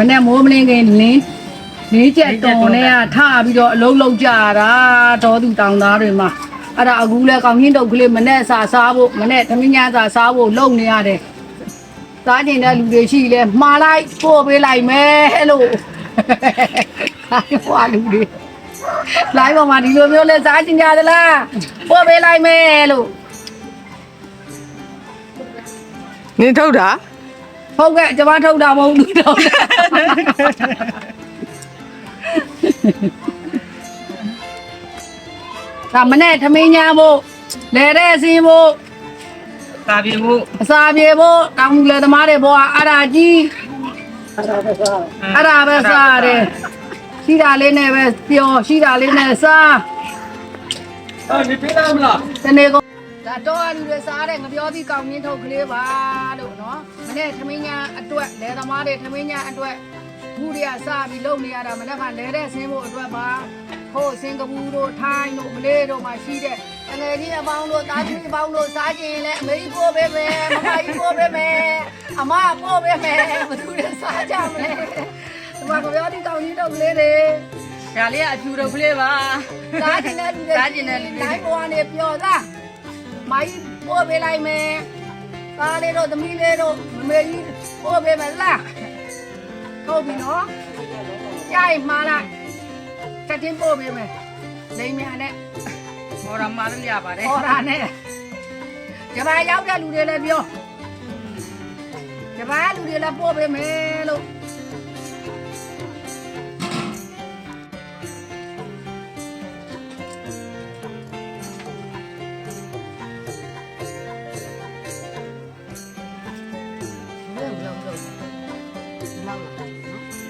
မနဲ့မိုးမလင်းခင်လင်းလေးချက်တုံနဲ့ကထပြီးတော့အလုံးလုံးကြတာတော်သူတောင်သားတွေမှာအဲ့ဒါအခုလဲကောင်းချင်းတုတ်ကလေးမနဲ့စာစားဖို့မနဲ့သမီးညာစာစားဖို့လုံနေရတယ်စားကျင်တဲ့လူတွေရှိလဲမှားလိုက်ပို့ပေးလိုက်မယ်လို့အဲ့ဟွာလူတွေလိုင်းပေါ်မှာဒီလိုမျိုးလဲစားကျင်ကြသလားပို့ပေးလိုက်မယ်လို့နင်ထုတ်တာ ဟုတ်ကဲ့ကျွန်မထုတ်တာမဟုတ်ဘူးထုတ်တာဒါမနဲ့သမင်းညာဖို့လဲတဲ့အစင်းဖို့သာပြေမှုအစာပြေဖို့တောင်လေသမားတွေဘောအရာကြီးအရာပဲစားတယ်ရှိတာလေးနဲ့ပဲပျော်ရှိတာလေးနဲ့စားအော်ဒီပြေးလာမလားတနေ့က ဒါတော့အလူတွေစားတဲ့ငပြောသီးကောင်းရင်းထုတ်ကလေးပါလို့နော်မနေ့သမင်းညာအတွက်လဲသမားတွေသမင်းညာအတွက်ဘူးတွေကစားပြီးလုံနေရတာမနေ့ကလဲတဲ့ဆင်းဖို့အတွက်ပါဟိုစင်ကာပူတို့ထိုင်းတို့မလေးတို့မှာရှိတဲ့ငယ်ကြီးအပေါင်းတို့တာကြီးအပေါင်းတို့စားကြရင်လည်းအမေကြီးပို့ပေးမယ်မမကြီးပို့ပေးမယ်အမပို့ပေးမယ်ဘယ်သူတွေစားကြမလဲဒီမှာငပြောသီးကောင်းရင်းထုတ်ကလေးတွေဒါလေးကအဖြူတော့ကလေးပါစားကျင်တဲ့လူတွေစားကျင်တဲ့လူတွေလိုက်ပေါ်ကနေပြောသား မိုင်းပို့ပေးလိုက်မယ်သားလေးတို့သမီးလေးတို့မမေကြီးပို့ပေးမယ်လားဟုတ်ပြီနော်ကြိုက်မှားလိုက်ချက်ချင်းပို့ပေးမယ်လိမ့်မြန်နဲ့ဟောရမှာလည်းရပါတယ်ဟော်ရာနဲ့ဂျပန်ရောက်တဲ့လူတွေလည်းပြောဂျပန်လူတွေလည်းပို့ပေးမယ်လို့ lang.